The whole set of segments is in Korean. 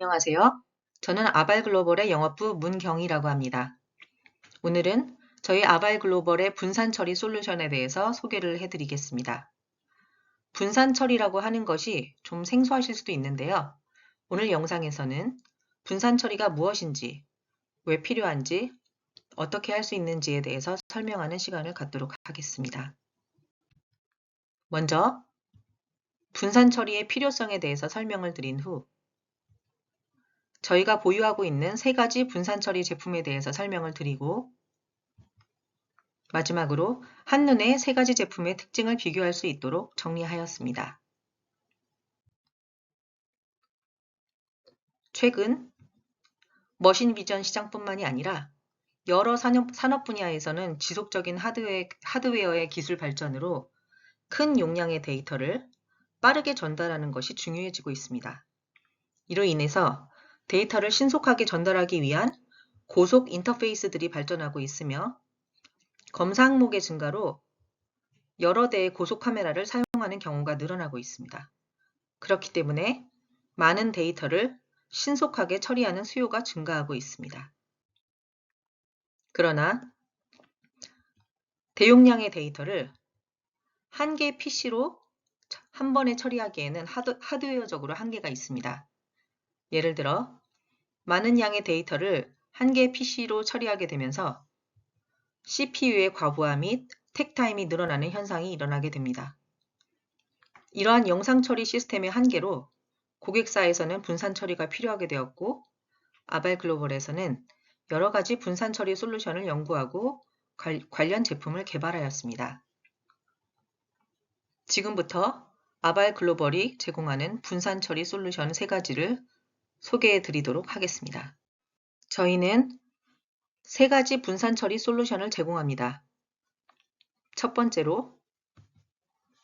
안녕하세요. 저는 아발글로벌의 영업부 문경이라고 합니다. 오늘은 저희 아발글로벌의 분산 처리 솔루션에 대해서 소개를 해드리겠습니다. 분산 처리라고 하는 것이 좀 생소하실 수도 있는데요. 오늘 영상에서는 분산 처리가 무엇인지, 왜 필요한지, 어떻게 할 수 있는지에 대해서 설명하는 시간을 갖도록 하겠습니다. 먼저 분산 처리의 필요성에 대해서 설명을 드린 후 저희가 보유하고 있는 세 가지 분산 처리 제품에 대해서 설명을 드리고 마지막으로 한눈에 세 가지 제품의 특징을 비교할 수 있도록 정리하였습니다. 최근 머신 비전 시장뿐만이 아니라 여러 산업, 분야에서는 지속적인 하드웨어, 하드웨어의 기술 발전으로 큰 용량의 데이터를 빠르게 전달하는 것이 중요해지고 있습니다. 이로 인해서 데이터를 신속하게 전달하기 위한 고속 인터페이스들이 발전하고 있으며 검사 항목의 증가로 여러 대의 고속 카메라를 사용하는 경우가 늘어나고 있습니다. 그렇기 때문에 많은 데이터를 신속하게 처리하는 수요가 증가하고 있습니다. 그러나 대용량의 데이터를 한 개의 PC로 한 번에 처리하기에는 하드, 하드웨어적으로 한계가 있습니다. 예를 들어 많은 양의 데이터를 한 개의 PC로 처리하게 되면서 CPU의 과부하 및 택타임이 늘어나는 현상이 일어나게 됩니다. 이러한 영상 처리 시스템의 한계로 고객사에서는 분산 처리가 필요하게 되었고 아발 글로벌에서는 여러 가지 분산 처리 솔루션을 연구하고 관련 제품을 개발하였습니다. 지금부터 아발 글로벌이 제공하는 분산 처리 솔루션 세 가지를 소개해 드리도록 하겠습니다. 저희는 세 가지 분산 처리 솔루션을 제공합니다. 첫 번째로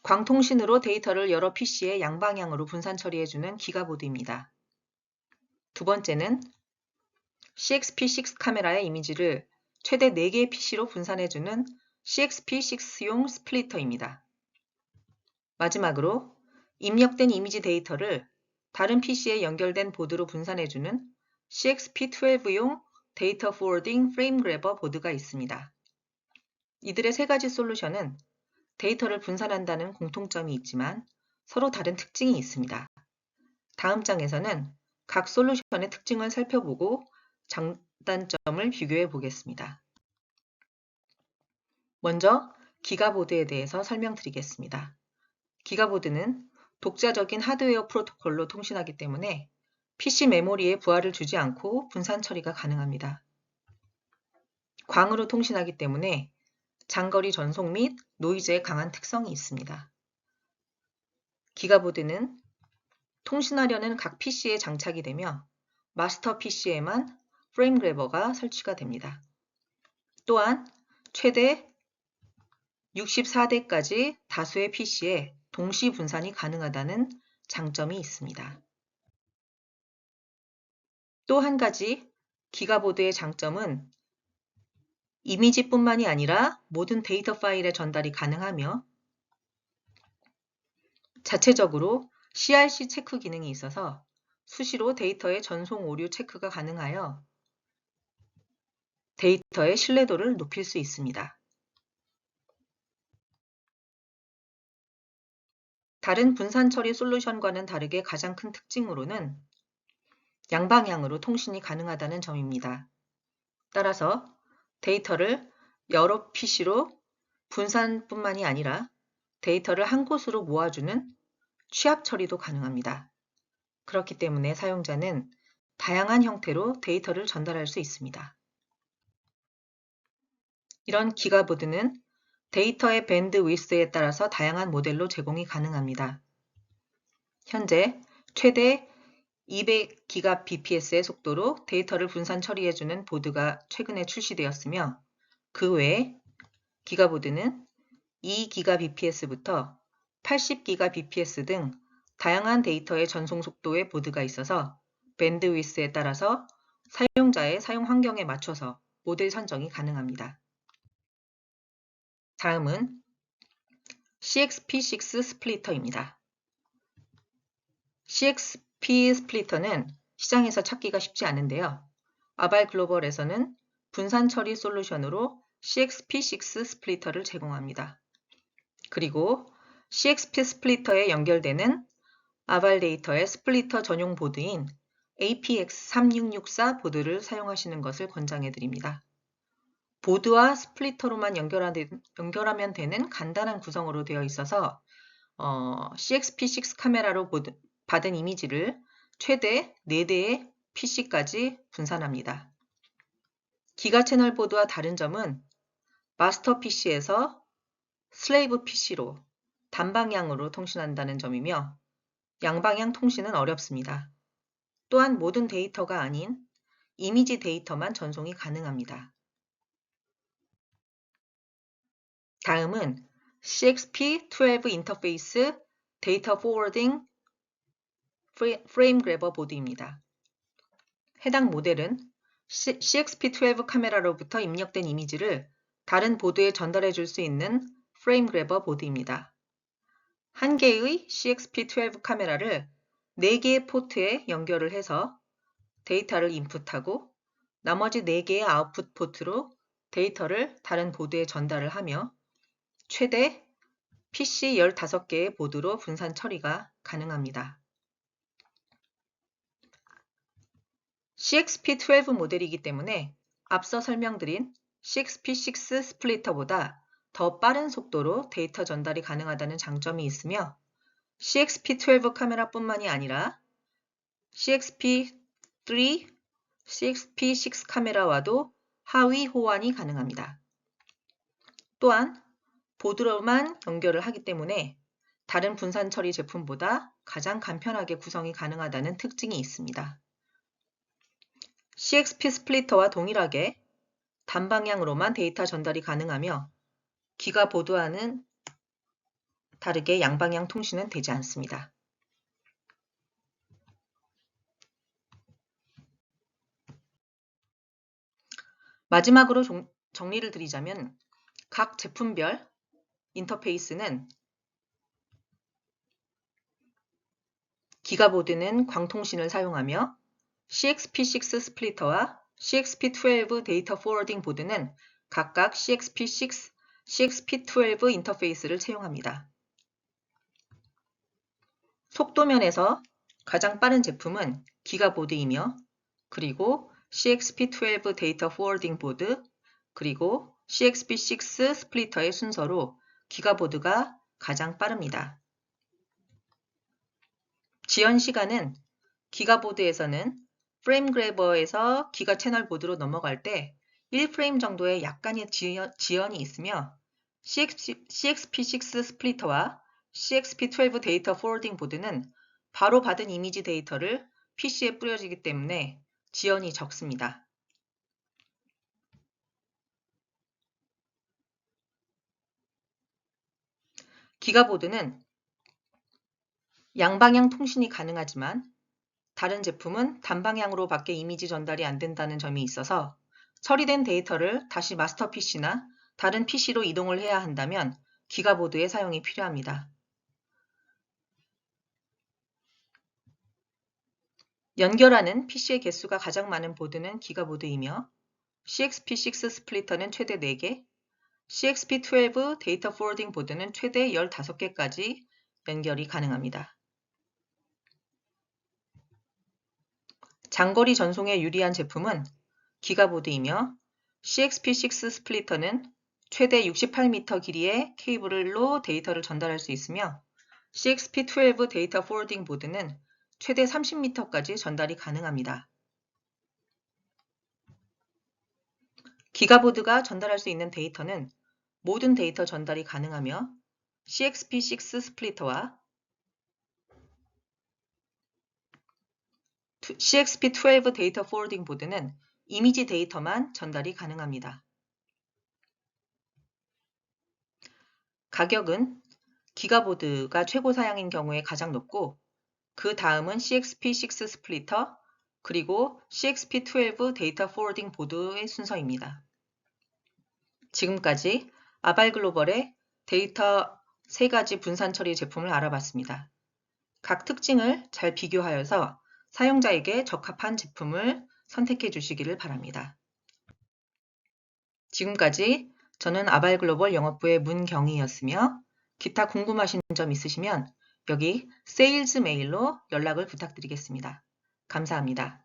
광통신으로 데이터를 여러 PC에 양방향으로 분산 처리해주는 기가보드입니다. 두 번째는 CXP6 카메라의 이미지를 최대 4개의 PC로 분산해주는 CXP6용 스플리터입니다. 마지막으로 입력된 이미지 데이터를 다른 PC에 연결된 보드로 분산해주는 CXP12용 데이터 포워딩 프레임 그래버 보드가 있습니다. 이들의 세 가지 솔루션은 데이터를 분산한다는 공통점이 있지만 서로 다른 특징이 있습니다. 다음 장에서는 각 솔루션의 특징을 살펴보고 장단점을 비교해 보겠습니다. 먼저 기가보드에 대해서 설명드리겠습니다. 기가보드는 독자적인 하드웨어 프로토콜로 통신하기 때문에 PC 메모리에 부하를 주지 않고 분산 처리가 가능합니다. 광으로 통신하기 때문에 장거리 전송 및 노이즈에 강한 특성이 있습니다. 기가보드는 통신하려는 각 PC에 장착이 되며 마스터 PC에만 프레임 그래버가 설치가 됩니다. 또한 최대 64대까지 다수의 PC에 동시 분산이 가능하다는 장점이 있습니다. 또 한 가지 기가보드의 장점은 이미지뿐만이 아니라 모든 데이터 파일의 전달이 가능하며 자체적으로 CRC 체크 기능이 있어서 수시로 데이터의 전송 오류 체크가 가능하여 데이터의 신뢰도를 높일 수 있습니다. 다른 분산 처리 솔루션과는 다르게 가장 큰 특징으로는 양방향으로 통신이 가능하다는 점입니다. 따라서 데이터를 여러 PC로 분산뿐만이 아니라 데이터를 한 곳으로 모아주는 취합 처리도 가능합니다. 그렇기 때문에 사용자는 다양한 형태로 데이터를 전달할 수 있습니다. 이런 기가보드는 데이터의 밴드 위스에 따라서 다양한 모델로 제공이 가능합니다. 현재 최대 200GBps의 속도로 데이터를 분산 처리해주는 보드가 최근에 출시되었으며 그 외에 기가보드는 2GBps부터 80GBps 등 다양한 데이터의 전송 속도의 보드가 있어서 밴드위스에 따라서 사용자의 사용 환경에 맞춰서 모델 선정이 가능합니다. 다음은 CXP6 스플리터입니다. CXP 스플리터는 시장에서 찾기가 쉽지 않은데요. 아발 글로벌에서는 분산 처리 솔루션으로 CXP6 스플리터를 제공합니다. 그리고 CXP 스플리터에 연결되는 아발 데이터의 스플리터 전용 보드인 APX3664 보드를 사용하시는 것을 권장해 드립니다. 보드와 스플리터로만 연결하면 되는 간단한 구성으로 되어 있어서 어, CXP6 카메라로 보드, 받은 이미지를 최대 4대의 PC까지 분산합니다. 기가 채널 보드와 다른 점은 마스터 PC에서 슬레이브 PC로 단방향으로 통신한다는 점이며 양방향 통신은 어렵습니다. 또한 모든 데이터가 아닌 이미지 데이터만 전송이 가능합니다. 다음은 CXP12 인터페이스 데이터 포워딩 프레임 그래버 보드입니다. 해당 모델은 CXP12 카메라로부터 입력된 이미지를 다른 보드에 전달해 줄 수 있는 프레임 그래버 보드입니다. 한 개의 CXP12 카메라를 4개의 포트에 연결을 해서 데이터를 인풋하고 나머지 4개의 아웃풋 포트로 데이터를 다른 보드에 전달을 하며 최대 PC 15개의 보드로 분산 처리가 가능합니다. CXP12 모델이기 때문에 앞서 설명드린 CXP6 스플리터보다 더 빠른 속도로 데이터 전달이 가능하다는 장점이 있으며 CXP12 카메라뿐만이 아니라 CXP3, CXP6 카메라와도 하위 호환이 가능합니다. 또한 보드로만 연결을 하기 때문에 다른 분산 처리 제품보다 가장 간편하게 구성이 가능하다는 특징이 있습니다. CXP 스플리터와 동일하게 단방향으로만 데이터 전달이 가능하며 기가 보드와는 다르게 양방향 통신은 되지 않습니다. 마지막으로 종, 정리를 드리자면 각 제품별 인터페이스는 기가보드는 광통신을 사용하며 CXP6 스플리터와 CXP12 데이터 포워딩 보드는 각각 CXP6, CXP12 인터페이스를 채용합니다. 속도면에서 가장 빠른 제품은 기가보드이며 그리고 CXP12 데이터 포워딩 보드 그리고 CXP6 스플리터의 순서로 기가보드가 가장 빠릅니다. 지연 시간은 기가보드에서는 프레임 그래버에서 기가 채널 보드로 넘어갈 때 1프레임 정도의 약간의 지연, 이 있으며 CXP6 스플리터와 CXP12 데이터 포워딩 보드는 바로 받은 이미지 데이터를 PC에 뿌려지기 때문에 지연이 적습니다. 기가보드는 양방향 통신이 가능하지만 다른 제품은 단방향으로 밖에 이미지 전달이 안 된다는 점이 있어서 처리된 데이터를 다시 마스터 PC나 다른 PC로 이동을 해야 한다면 기가보드의 사용이 필요합니다. 연결하는 PC의 개수가 가장 많은 보드는 기가보드이며 CXP6 스플리터는 최대 4개, CXP12 데이터 포워딩 보드는 최대 15개까지 연결이 가능합니다. 장거리 전송에 유리한 제품은 기가보드이며 CXP6 스플리터는 최대 68m 길이의 케이블로 데이터를 전달할 수 있으며 CXP12 데이터 포워딩 보드는 최대 30m까지 전달이 가능합니다. 기가보드가 전달할 수 있는 데이터는 모든 데이터 전달이 가능하며 CXP6 스플리터와 CXP12 데이터 포워딩 보드는 이미지 데이터만 전달이 가능합니다. 가격은 기가보드가 최고 사양인 경우에 가장 높고 그 다음은 CXP6 스플리터 그리고 CXP12 데이터 포워딩 보드의 순서입니다. 지금까지 아발글로벌의 데이터 세 가지 분산 처리 제품을 알아봤습니다. 각 특징을 잘 비교하여서 사용자에게 적합한 제품을 선택해 주시기를 바랍니다. 지금까지 저는 아발글로벌 영업부의 문경희였으며 기타 궁금하신 점 있으시면 여기 세일즈 메일로 연락을 부탁드리겠습니다. 감사합니다.